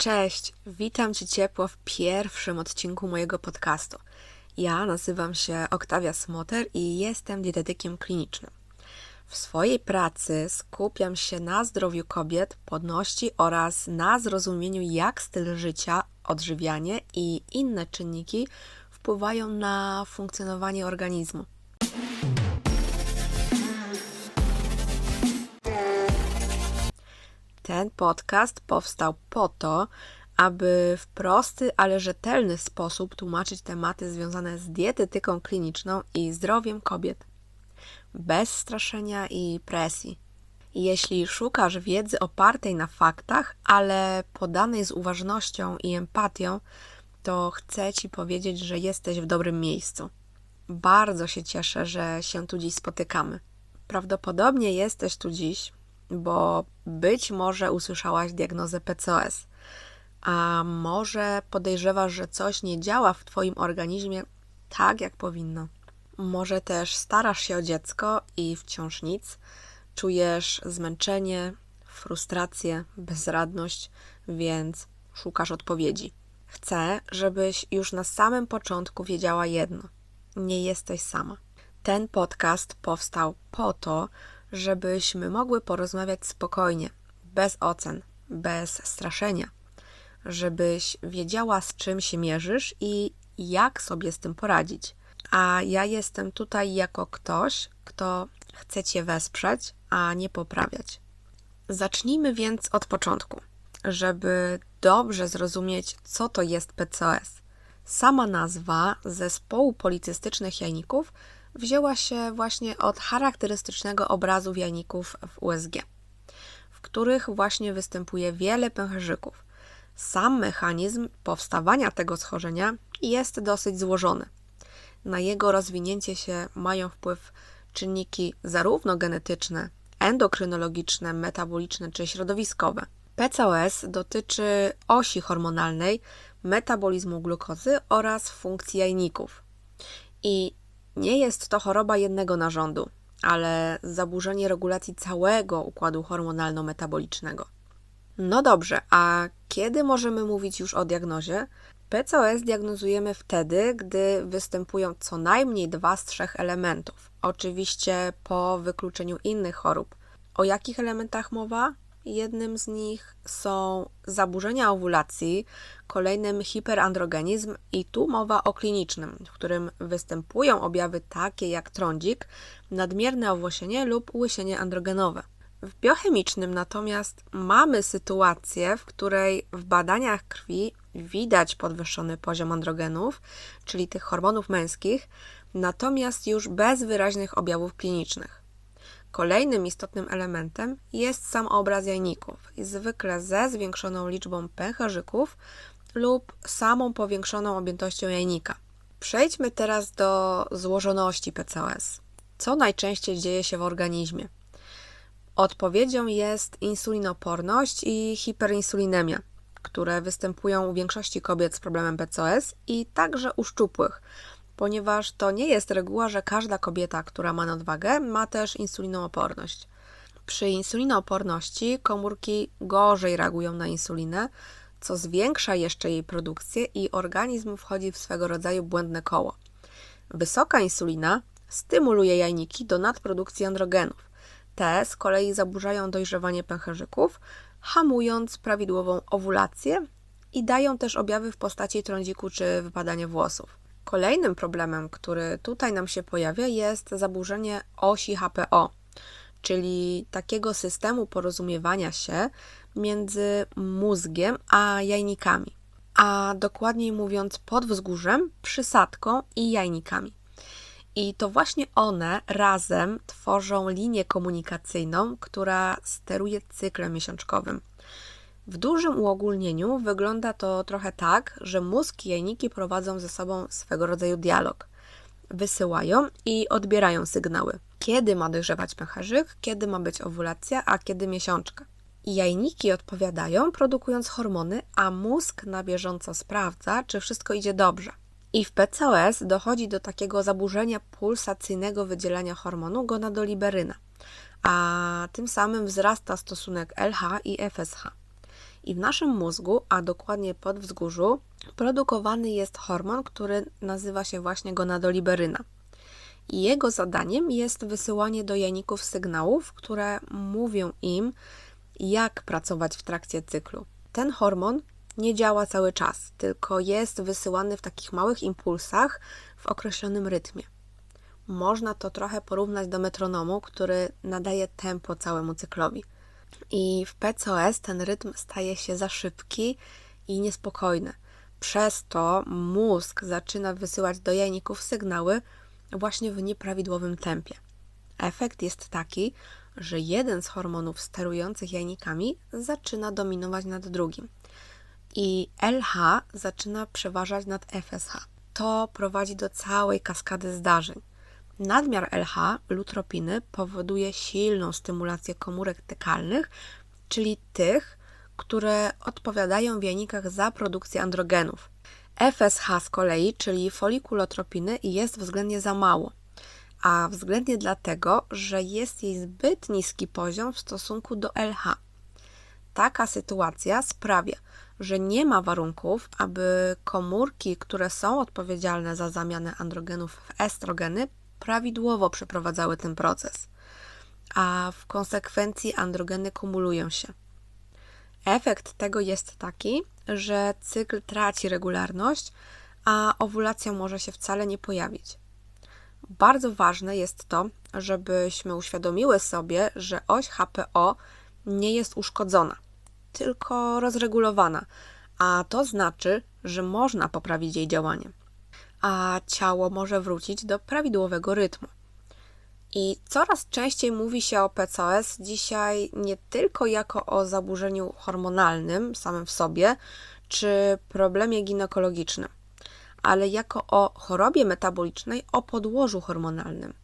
Cześć, witam Cię ciepło w pierwszym odcinku mojego podcastu. Ja nazywam się Oktawia Smoter i jestem dietetykiem klinicznym. W swojej pracy skupiam się na zdrowiu kobiet, podności oraz na zrozumieniu, jak styl życia, odżywianie i inne czynniki wpływają na funkcjonowanie organizmu. Ten podcast powstał po to, aby w prosty, ale rzetelny sposób tłumaczyć tematy związane z dietetyką kliniczną i zdrowiem kobiet, bez straszenia i presji. Jeśli szukasz wiedzy opartej na faktach, ale podanej z uważnością i empatią, to chcę Ci powiedzieć, że jesteś w dobrym miejscu. Bardzo się cieszę, że się tu dziś spotykamy. Prawdopodobnie jesteś tu dziś, bo być może usłyszałaś diagnozę PCOS, a może podejrzewasz, że coś nie działa w Twoim organizmie tak, jak powinno. Może też starasz się o dziecko i wciąż nic, czujesz zmęczenie, frustrację, bezradność, więc szukasz odpowiedzi. Chcę, żebyś już na samym początku wiedziała jedno: nie jesteś sama. Ten podcast powstał po to, żebyśmy mogły porozmawiać spokojnie, bez ocen, bez straszenia, żebyś wiedziała, z czym się mierzysz i jak sobie z tym poradzić. A ja jestem tutaj jako ktoś, kto chce Cię wesprzeć, a nie poprawiać. Zacznijmy więc od początku, żeby dobrze zrozumieć, co to jest PCOS. Sama nazwa zespołu policystycznych jajników wzięła się właśnie od charakterystycznego obrazu jajników w USG, w których właśnie występuje wiele pęcherzyków. Sam mechanizm powstawania tego schorzenia jest dosyć złożony. Na jego rozwinięcie się mają wpływ czynniki zarówno genetyczne, endokrynologiczne, metaboliczne czy środowiskowe. PCOS dotyczy osi hormonalnej, metabolizmu glukozy oraz funkcji jajników. I nie jest to choroba jednego narządu, ale zaburzenie regulacji całego układu hormonalno-metabolicznego. No dobrze, a kiedy możemy mówić już o diagnozie? PCOS diagnozujemy wtedy, gdy występują co najmniej dwa z trzech elementów. Oczywiście po wykluczeniu innych chorób. O jakich elementach mowa? Jednym z nich są zaburzenia owulacji, kolejnym hiperandrogenizm i tu mowa o klinicznym, w którym występują objawy takie jak trądzik, nadmierne owłosienie lub łysienie androgenowe. W biochemicznym natomiast mamy sytuację, w której w badaniach krwi widać podwyższony poziom androgenów, czyli tych hormonów męskich, natomiast już bez wyraźnych objawów klinicznych. Kolejnym istotnym elementem jest sam obraz jajników, zwykle ze zwiększoną liczbą pęcherzyków lub samą powiększoną objętością jajnika. Przejdźmy teraz do złożoności PCOS. Co najczęściej dzieje się w organizmie? Odpowiedzią jest insulinoporność i hiperinsulinemia, które występują u większości kobiet z problemem PCOS i także u szczupłych, ponieważ to nie jest reguła, że każda kobieta, która ma nadwagę, ma też insulinooporność. Przy insulinooporności komórki gorzej reagują na insulinę, co zwiększa jeszcze jej produkcję i organizm wchodzi w swego rodzaju błędne koło. Wysoka insulina stymuluje jajniki do nadprodukcji androgenów. Te z kolei zaburzają dojrzewanie pęcherzyków, hamując prawidłową owulację i dają też objawy w postaci trądziku czy wypadania włosów. Kolejnym problemem, który tutaj nam się pojawia, jest zaburzenie osi HPO, czyli takiego systemu porozumiewania się między mózgiem a jajnikami, a dokładniej mówiąc podwzgórzem, przysadką i jajnikami. I to właśnie one razem tworzą linię komunikacyjną, która steruje cyklem miesiączkowym. W dużym uogólnieniu wygląda to trochę tak, że mózg i jajniki prowadzą ze sobą swego rodzaju dialog. Wysyłają i odbierają sygnały. Kiedy ma dojrzewać pęcherzyk, kiedy ma być owulacja, a kiedy miesiączka. I jajniki odpowiadają, produkując hormony, a mózg na bieżąco sprawdza, czy wszystko idzie dobrze. I w PCOS dochodzi do takiego zaburzenia pulsacyjnego wydzielania hormonu gonadoliberyna, a tym samym wzrasta stosunek LH i FSH. I w naszym mózgu, a dokładnie pod wzgórzu, produkowany jest hormon, który nazywa się właśnie gonadoliberyna. I jego zadaniem jest wysyłanie do jajników sygnałów, które mówią im, jak pracować w trakcie cyklu. Ten hormon nie działa cały czas, tylko jest wysyłany w takich małych impulsach w określonym rytmie. Można to trochę porównać do metronomu, który nadaje tempo całemu cyklowi. I w PCOS ten rytm staje się za szybki i niespokojny. Przez to mózg zaczyna wysyłać do jajników sygnały właśnie w nieprawidłowym tempie. Efekt jest taki, że jeden z hormonów sterujących jajnikami zaczyna dominować nad drugim i LH zaczyna przeważać nad FSH. To prowadzi do całej kaskady zdarzeń. Nadmiar LH, lutropiny, powoduje silną stymulację komórek tekalnych, czyli tych, które odpowiadają w jajnikach za produkcję androgenów. FSH z kolei, czyli folikulotropiny, jest względnie za mało, a względnie dlatego, że jest jej zbyt niski poziom w stosunku do LH. Taka sytuacja sprawia, że nie ma warunków, aby komórki, które są odpowiedzialne za zamianę androgenów w estrogeny, prawidłowo przeprowadzały ten proces, a w konsekwencji androgeny kumulują się. Efekt tego jest taki, że cykl traci regularność, a owulacja może się wcale nie pojawić. Bardzo ważne jest to, żebyśmy uświadomiły sobie, że oś HPO nie jest uszkodzona, tylko rozregulowana, a to znaczy, że można poprawić jej działanie, a ciało może wrócić do prawidłowego rytmu. I coraz częściej mówi się o PCOS dzisiaj nie tylko jako o zaburzeniu hormonalnym samym w sobie, czy problemie ginekologicznym, ale jako o chorobie metabolicznej o podłożu hormonalnym.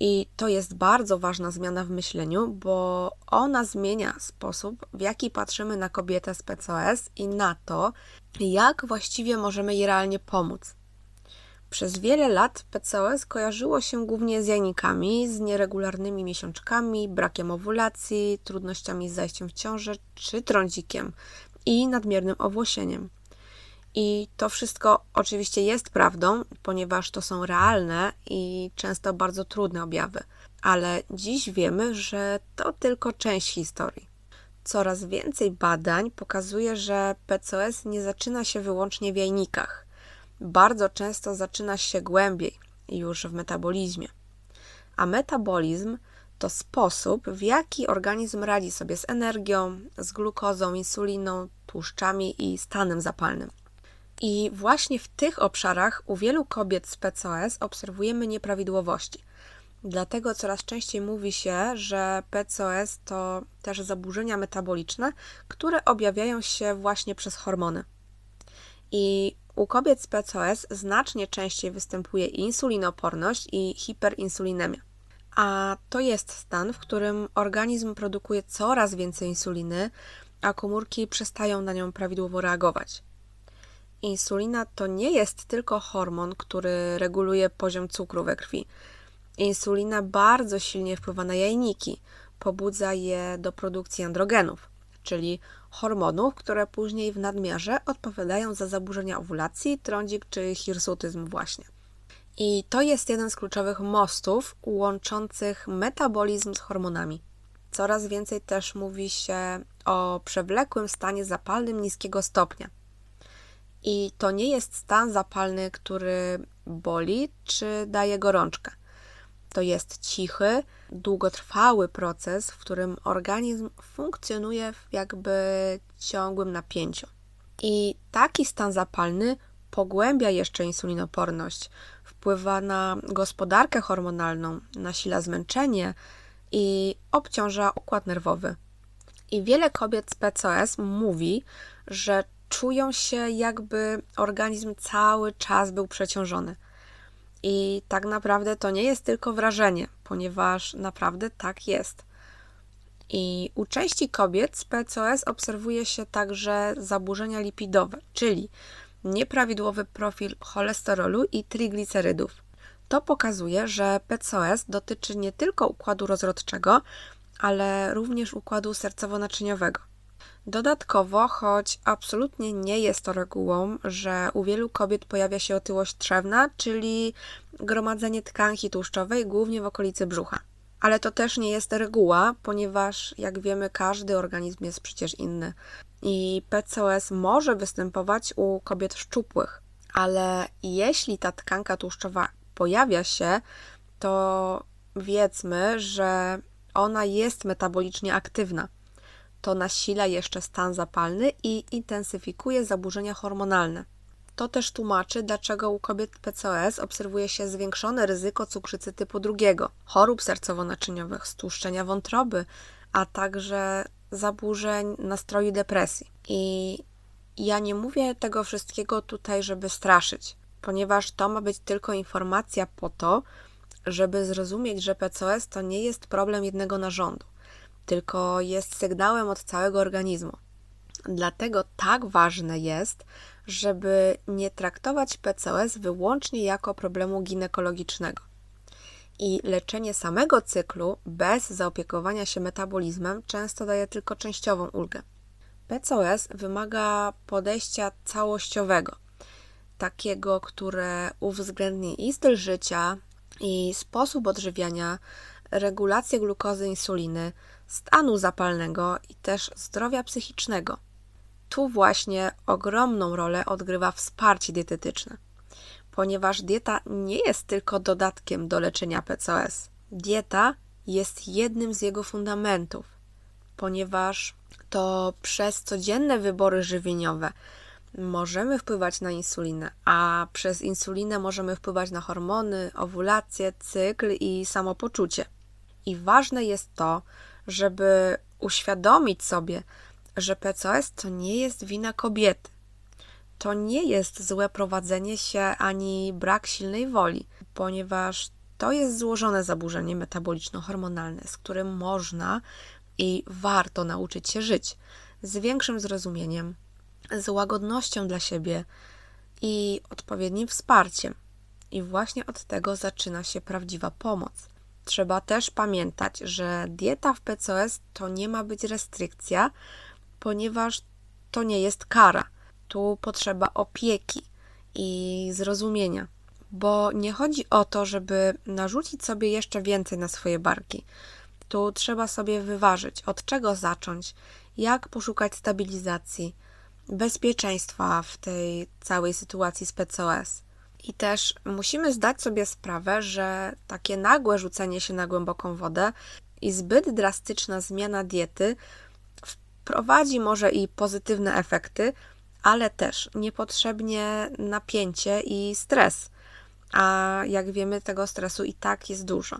I to jest bardzo ważna zmiana w myśleniu, bo ona zmienia sposób, w jaki patrzymy na kobietę z PCOS i na to, jak właściwie możemy jej realnie pomóc. Przez wiele lat PCOS kojarzyło się głównie z jajnikami, z nieregularnymi miesiączkami, brakiem owulacji, trudnościami z zajściem w ciążę czy trądzikiem i nadmiernym owłosieniem. I to wszystko oczywiście jest prawdą, ponieważ to są realne i często bardzo trudne objawy, ale dziś wiemy, że to tylko część historii. Coraz więcej badań pokazuje, że PCOS nie zaczyna się wyłącznie w jajnikach. Bardzo często zaczyna się głębiej, już w metabolizmie. A metabolizm to sposób, w jaki organizm radzi sobie z energią, z glukozą, insuliną, tłuszczami i stanem zapalnym. I właśnie w tych obszarach u wielu kobiet z PCOS obserwujemy nieprawidłowości. Dlatego coraz częściej mówi się, że PCOS to też zaburzenia metaboliczne, które objawiają się właśnie przez hormony. I u kobiet z PCOS znacznie częściej występuje insulinoporność i hiperinsulinemia. A to jest stan, w którym organizm produkuje coraz więcej insuliny, a komórki przestają na nią prawidłowo reagować. Insulina to nie jest tylko hormon, który reguluje poziom cukru we krwi. Insulina bardzo silnie wpływa na jajniki, pobudza je do produkcji androgenów, czyli hormonów, które później w nadmiarze odpowiadają za zaburzenia owulacji, trądzik czy hirsutyzm właśnie. I to jest jeden z kluczowych mostów łączących metabolizm z hormonami. Coraz więcej też mówi się o przewlekłym stanie zapalnym niskiego stopnia i to nie jest stan zapalny, który boli czy daje gorączkę. To jest cichy, długotrwały proces, w którym organizm funkcjonuje w jakby ciągłym napięciu. I taki stan zapalny pogłębia jeszcze insulinoporność, wpływa na gospodarkę hormonalną, nasila zmęczenie i obciąża układ nerwowy. I wiele kobiet z PCOS mówi, że czują się, jakby organizm cały czas był przeciążony. I tak naprawdę to nie jest tylko wrażenie, ponieważ naprawdę tak jest. I u części kobiet z PCOS obserwuje się także zaburzenia lipidowe, czyli nieprawidłowy profil cholesterolu i triglicerydów. To pokazuje, że PCOS dotyczy nie tylko układu rozrodczego, ale również układu sercowo-naczyniowego. Dodatkowo, choć absolutnie nie jest to regułą, że u wielu kobiet pojawia się otyłość trzewna, czyli gromadzenie tkanki tłuszczowej głównie w okolicy brzucha. Ale to też nie jest reguła, ponieważ jak wiemy, każdy organizm jest przecież inny. I PCOS może występować u kobiet szczupłych, ale jeśli ta tkanka tłuszczowa pojawia się, to wiedzmy, że ona jest metabolicznie aktywna. To nasila jeszcze stan zapalny i intensyfikuje zaburzenia hormonalne. To też tłumaczy, dlaczego u kobiet PCOS obserwuje się zwiększone ryzyko cukrzycy typu drugiego, chorób sercowo-naczyniowych, stłuszczenia wątroby, a także zaburzeń nastroju depresji. I ja nie mówię tego wszystkiego tutaj, żeby straszyć, ponieważ to ma być tylko informacja po to, żeby zrozumieć, że PCOS to nie jest problem jednego narządu, tylko jest sygnałem od całego organizmu. Dlatego tak ważne jest, żeby nie traktować PCOS wyłącznie jako problemu ginekologicznego. I leczenie samego cyklu bez zaopiekowania się metabolizmem często daje tylko częściową ulgę. PCOS wymaga podejścia całościowego, takiego, które uwzględni i styl życia, i sposób odżywiania, regulację glukozy insuliny, stanu zapalnego i też zdrowia psychicznego. Tu właśnie ogromną rolę odgrywa wsparcie dietetyczne, ponieważ dieta nie jest tylko dodatkiem do leczenia PCOS. Dieta jest jednym z jego fundamentów, ponieważ to przez codzienne wybory żywieniowe możemy wpływać na insulinę, a przez insulinę możemy wpływać na hormony, owulację, cykl i samopoczucie. I ważne jest to, żeby uświadomić sobie, że PCOS to nie jest wina kobiety. To nie jest złe prowadzenie się ani brak silnej woli, ponieważ to jest złożone zaburzenie metaboliczno-hormonalne, z którym można i warto nauczyć się żyć z większym zrozumieniem, z łagodnością dla siebie i odpowiednim wsparciem. I właśnie od tego zaczyna się prawdziwa pomoc. Trzeba też pamiętać, że dieta w PCOS to nie ma być restrykcja, ponieważ to nie jest kara. Tu potrzeba opieki i zrozumienia, bo nie chodzi o to, żeby narzucić sobie jeszcze więcej na swoje barki. Tu trzeba sobie wyważyć, od czego zacząć, jak poszukać stabilizacji, bezpieczeństwa w tej całej sytuacji z PCOS. I też musimy zdać sobie sprawę, że takie nagłe rzucenie się na głęboką wodę i zbyt drastyczna zmiana diety wprowadzi może i pozytywne efekty, ale też niepotrzebnie napięcie i stres. A jak wiemy, tego stresu i tak jest dużo.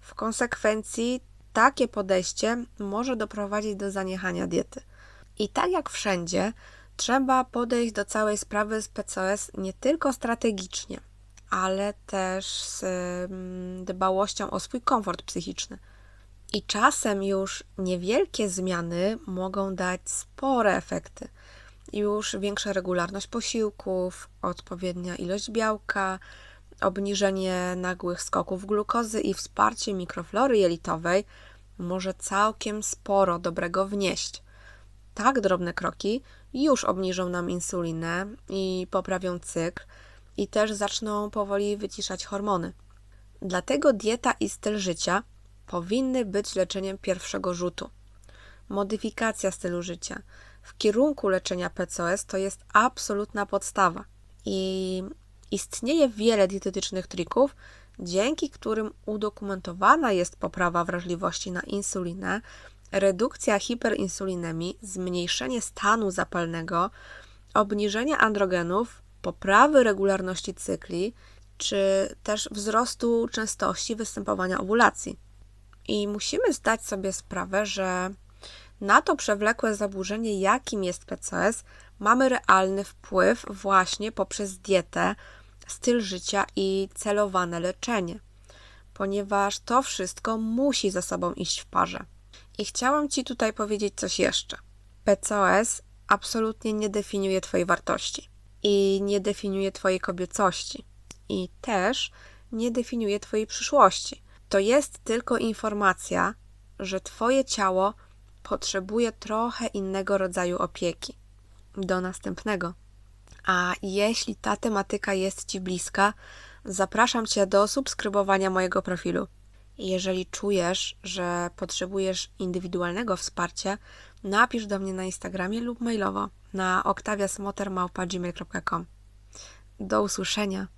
W konsekwencji takie podejście może doprowadzić do zaniechania diety. I tak jak wszędzie, trzeba podejść do całej sprawy z PCOS nie tylko strategicznie, ale też z mm, dbałością o swój komfort psychiczny. I czasem już niewielkie zmiany mogą dać spore efekty. Już większa regularność posiłków, odpowiednia ilość białka, obniżenie nagłych skoków glukozy i wsparcie mikroflory jelitowej może całkiem sporo dobrego wnieść. Tak drobne kroki już obniżą nam insulinę i poprawią cykl i też zaczną powoli wyciszać hormony. Dlatego dieta i styl życia powinny być leczeniem pierwszego rzutu. Modyfikacja stylu życia w kierunku leczenia PCOS to jest absolutna podstawa. I istnieje wiele dietetycznych trików, dzięki którym udokumentowana jest poprawa wrażliwości na insulinę, redukcja hiperinsulinemii, zmniejszenie stanu zapalnego, obniżenie androgenów, poprawy regularności cykli, czy też wzrostu częstości występowania owulacji. I musimy zdać sobie sprawę, że na to przewlekłe zaburzenie, jakim jest PCOS, mamy realny wpływ właśnie poprzez dietę, styl życia i celowane leczenie, ponieważ to wszystko musi ze sobą iść w parze. I chciałam Ci tutaj powiedzieć coś jeszcze. PCOS absolutnie nie definiuje Twojej wartości i nie definiuje Twojej kobiecości i też nie definiuje Twojej przyszłości. To jest tylko informacja, że Twoje ciało potrzebuje trochę innego rodzaju opieki. Do następnego. A jeśli ta tematyka jest Ci bliska, zapraszam Cię do subskrybowania mojego profilu. Jeżeli czujesz, że potrzebujesz indywidualnego wsparcia, napisz do mnie na Instagramie lub mailowo na oktawiasmotermałpa.gmail.com. Do usłyszenia.